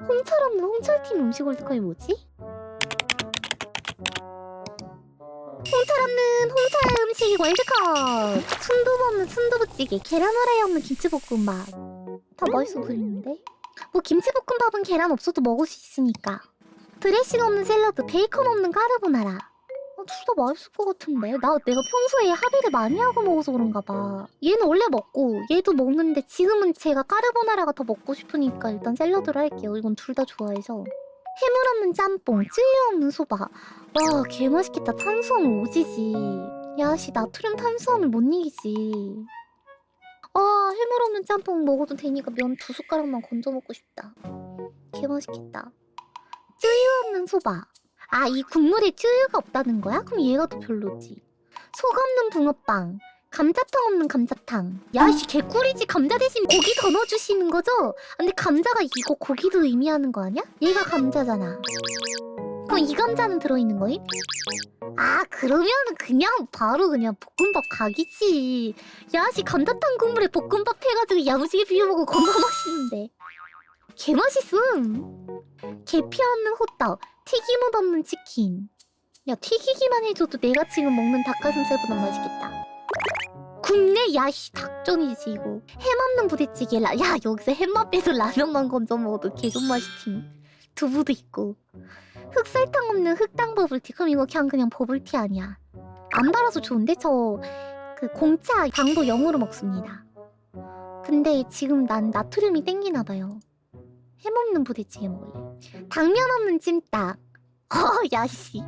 홍철 없는 홍철팀 음식 월드컵이 뭐지? 홍철 없는 홍철 음식 월드컵 순두부 없는 순두부찌개 계란 후라이 없는 김치볶음밥 다 맛있어 보이는데? 뭐 김치볶음밥은 계란 없어도 먹을 수 있으니까 드레싱 없는 샐러드 베이컨 없는 까르보나라 어, 둘 다 맛있을 것 같은데. 나 내가 평소에 합의를 많이 하고 먹어서 그런가 봐. 얘는 원래 먹고 얘도 먹는데 지금은 제가 까르보나라가 더 먹고 싶으니까 일단 샐러드를 할게요. 이건 둘 다 좋아해서. 해물 없는 짬뽕 찔려 없는 소바. 와 개맛있겠다. 탄수화물 오지지. 야씨 나트륨 탄수화물 못 이기지. 아 해물 없는 짬뽕 먹어도 되니까 면 두 숟가락만 건져 먹고 싶다. 개맛있겠다. 쯔유 없는 소바 아 이 국물에 쯔유가 없다는 거야? 그럼 얘가 더 별로지 속 없는 붕어빵 감자탕 없는 감자탕 야 씨 개꿀이지 감자 대신 고기 더 넣어주시는 거죠? 아, 근데 감자가 이거 고기도 의미하는 거 아니야? 얘가 감자잖아 그럼 이 감자는 들어있는 거임? 아 그러면은 그냥 바로 그냥 볶음밥 각이지 야 씨 감자탕 국물에 볶음밥 해가지고 야무지게 비벼 먹고 겁나 맛있는데 개맛있음 계피 없는 호떡 튀김옷 없는 치킨. 야 튀기기만 해줘도 내가 지금 먹는 닭가슴살보다 맛있겠다. 굽네 야씨 닭전이지 이거. 햄 없는 부대찌개 라... 야 여기서 햄만 빼도 라면만 건져 먹어도 개존맛이팀 두부도 있고. 흑설탕 없는 흑당 버블티. 그럼 이거 그냥 그냥 버블티 아니야. 안 달아서 좋은데? 저 그 공차 당도 0으로 먹습니다. 근데 지금 난 나트륨이 땡기나 봐요 햄 없는 부대찌개 먹을래 당면 없는 찜닭 어 야씨.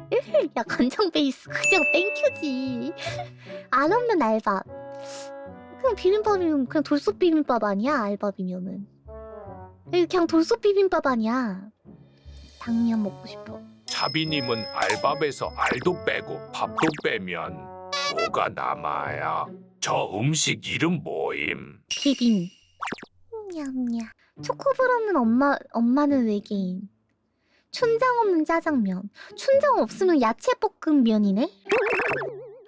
야 간장 베이스 그냥 땡큐지. 안 없는 알밥. 그냥 비빔밥이면 그냥 돌솥 비빔밥 아니야 알밥이면은. 그냥 돌솥 비빔밥 아니야. 당면 먹고 싶어. 차비님은 알밥에서 알도 빼고 밥도 빼면 뭐가 남아야? 저 음식 이름 뭐임? 비빔 냠냠 초코볼 없는 엄마 엄마는 외계인. 춘장 없는 짜장면. 춘장 없으면 야채볶음 면이네?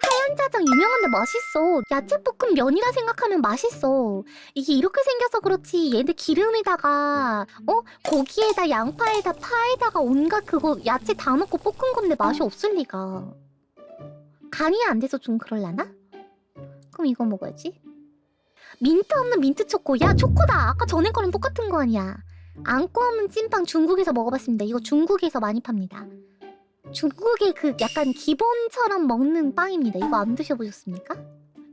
하얀 짜장 유명한데 맛있어. 야채볶음 면이라 생각하면 맛있어. 이게 이렇게 생겨서 그렇지 얘네 기름에다가 어? 고기에다 양파에다 파에다가 온갖 그거 야채 다 넣고 볶은 건데 맛이 없을 리가. 간이 안 돼서 좀 그럴라나? 그럼 이거 먹어야지 민트 없는 민트 초코. 야, 초코다. 아까 전에 거랑 똑같은 거 아니야. 안고 없는 찐빵 중국에서 먹어봤습니다. 이거 중국에서 많이 팝니다. 중국의 그 약간 기본처럼 먹는 빵입니다. 이거 안 드셔보셨습니까?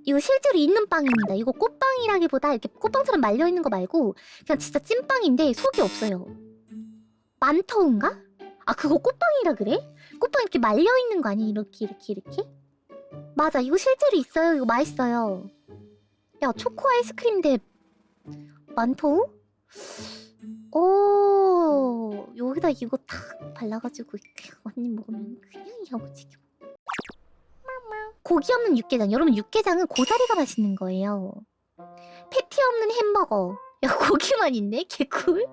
이거 실제로 있는 빵입니다. 이거 꽃빵이라기보다 이렇게 꽃빵처럼 말려 있는 거 말고 그냥 진짜 찐빵인데 속이 없어요. 만터인가? 아 그거 꽃빵이라 그래? 꽃빵 이렇게 말려 있는 거 아니야? 이렇게 이렇게 이렇게? 맞아 이거 실제로 있어요. 이거 맛있어요. 야 초코 아이스크림인데 만토? 오 여기다 이거 탁 발라가지고 이렇게 언니 먹으면 그냥 야무지게 고기 없는 육개장. 여러분 육개장은 고사리가 맛있는 거예요. 패티 없는 햄버거. 야 고기만 있네? 개꿀?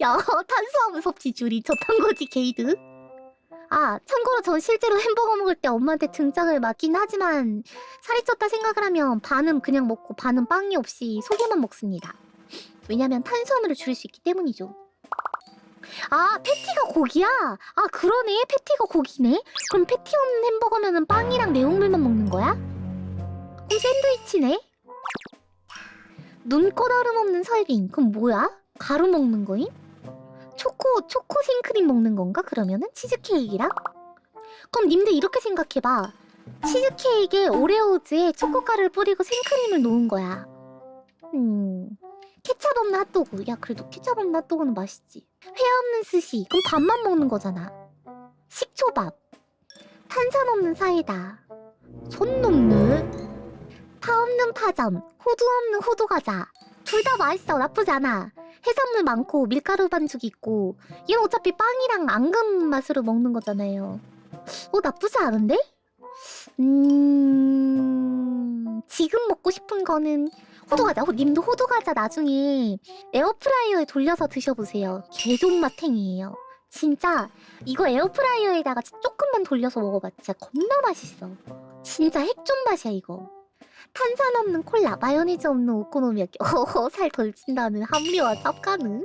야 탄수화물 섭취 줄이. 저탄 거지 게이드 아 참고로 전 실제로 햄버거 먹을 때 엄마한테 등짝을 맞긴 하지만 살이 쪘다 생각을 하면 반은 그냥 먹고 반은 빵이 없이 소고만 먹습니다. 왜냐면 탄수화물을 줄일 수 있기 때문이죠. 아 패티가 고기야? 아 그러네 패티가 고기네? 그럼 패티 없는 햄버거면은 빵이랑 내용물만 먹는 거야? 그럼 샌드위치네? 눈코다름 없는 설빙 그럼 뭐야? 가루 먹는 거임? 초코 초코 생크림 먹는 건가 그러면은 치즈케이크랑? 그럼 님들 이렇게 생각해봐 치즈케이크에 오레오즈에 초코가루를 뿌리고 생크림을 놓은 거야. 음. 케찹 없는 핫도그. 야, 그래도 케찹 없는 핫도그는 맛있지. 회 없는 스시. 그럼 밥만 먹는 거잖아. 식초밥. 탄산 없는 사이다. 손 넘는. 파 없는 파전. 호두 없는 호두 과자. 둘 다 맛있어. 나쁘지 않아. 해산물 많고 밀가루 반죽 있고. 얘는 어차피 빵이랑 앙금 맛으로 먹는 거잖아요. 어, 나쁘지 않은데? 음... 지금 먹고 싶은 거는 호두과자. 호, 님도 호두과자 나중에 에어프라이어에 돌려서 드셔보세요. 개존맛탱이에요. 진짜 이거 에어프라이어에다가 조금만 돌려서 먹어봐. 진짜 겁나 맛있어. 진짜 핵존 맛이야 이거. 탄산 없는 콜라, 마요네즈 없는 오코노미야끼. 어허, 살덜 찐다는 합리화 짭가는.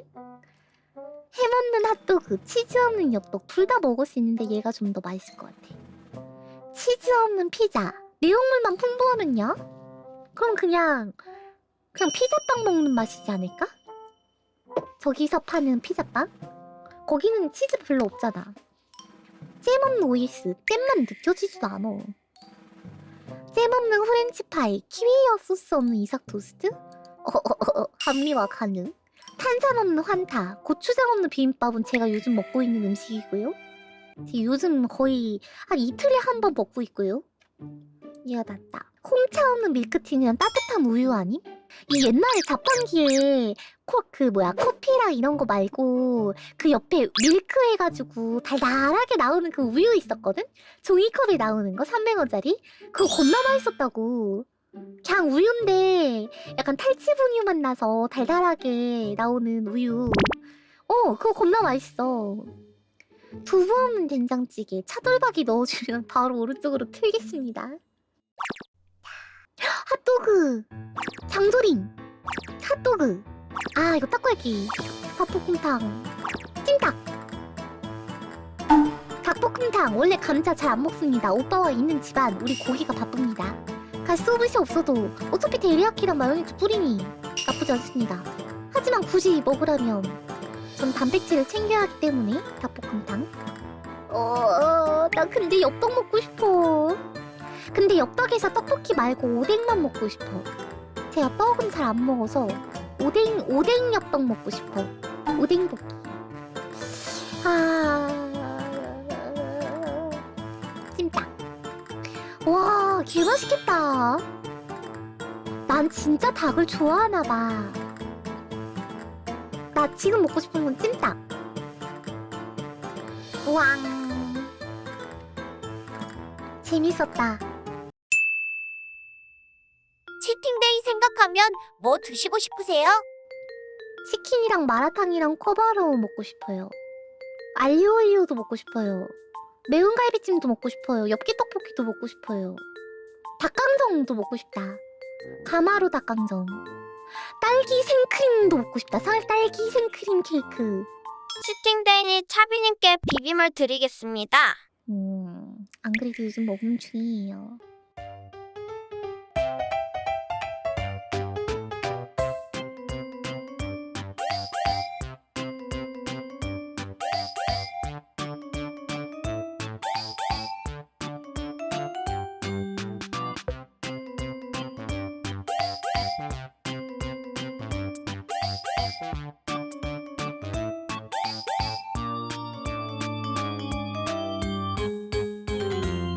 햄 없는 핫도그, 치즈 없는 엽떡 둘 다 먹을 수 있는데 얘가 좀 더 맛있을 것 같아. 치즈 없는 피자, 내용물만 풍부하면요? 그럼 그냥 그냥 피자빵 먹는 맛이지 않을까? 저기서 파는 피자빵? 거기는 치즈 별로 없잖아. 잼 없는 오이스, 잼만 느껴지지도 않아. 잼 없는 후렌치파이, 키위어 소스 없는 이삭 토스트? 어어어 합리화 가능. 탄산 없는 환타, 고추장 없는 비빔밥은 제가 요즘 먹고 있는 음식이고요. 요즘 거의 한 이틀에 한 번 먹고 있고요. 낫다. 홍차 없는 밀크티는 따뜻한 우유 아님? 이 옛날에 자판기에 코 그 뭐야 커피랑 이런 거 말고 그 옆에 밀크 해가지고 달달하게 나오는 그 우유 있었거든? 종이컵에 나오는 거 300원짜리? 그거 겁나 맛있었다고. 그냥 우유인데 약간 탈취분유 맛 나서 달달하게 나오는 우유. 어, 그거 겁나 맛있어. 두부 없는 된장찌개 차돌박이 넣어주면 바로 오른쪽으로 틀겠습니다. 핫도그, 장조림, 핫도그. 아 이거 타코야키, 닭볶음탕, 찜닭. 닭볶음탕 원래 감자 잘 안 먹습니다. 오빠와 있는 집안 우리 고기가 바쁩니다. 가스오브시 없어도 어차피 데리야끼랑 마요네즈 뿌리니 나쁘지 않습니다. 하지만 굳이 먹으라면 전 단백질을 챙겨야 하기 때문에 닭볶음탕. 어, 나 근데 엽떡 먹고 싶어. 근데 엽떡에서 떡볶이 말고 오뎅만 먹고 싶어. 제가 떡은 잘 안 먹어서 오뎅 오뎅 엽떡 먹고 싶어. 오뎅 볶기. 아, 찜닭. 와, 개 맛있겠다. 난 진짜 닭을 좋아하나 봐. 나 지금 먹고 싶은 건 찜닭. 우왕. 재밌었다. 뭐 드시고 싶으세요? 치킨이랑 마라탕이랑 코바로우 먹고 싶어요. 알리오올리오도 먹고 싶어요. 매운 갈비찜도 먹고 싶어요. 엽기 떡볶이도 먹고 싶어요. 닭강정도 먹고 싶다. 가마로 닭강정. 딸기 생크림도 먹고 싶다. 살 딸기 생크림 케이크. 치팅데이 차비님께 비빔을 드리겠습니다. 음, 안 그래도 요즘 먹음 중이에요.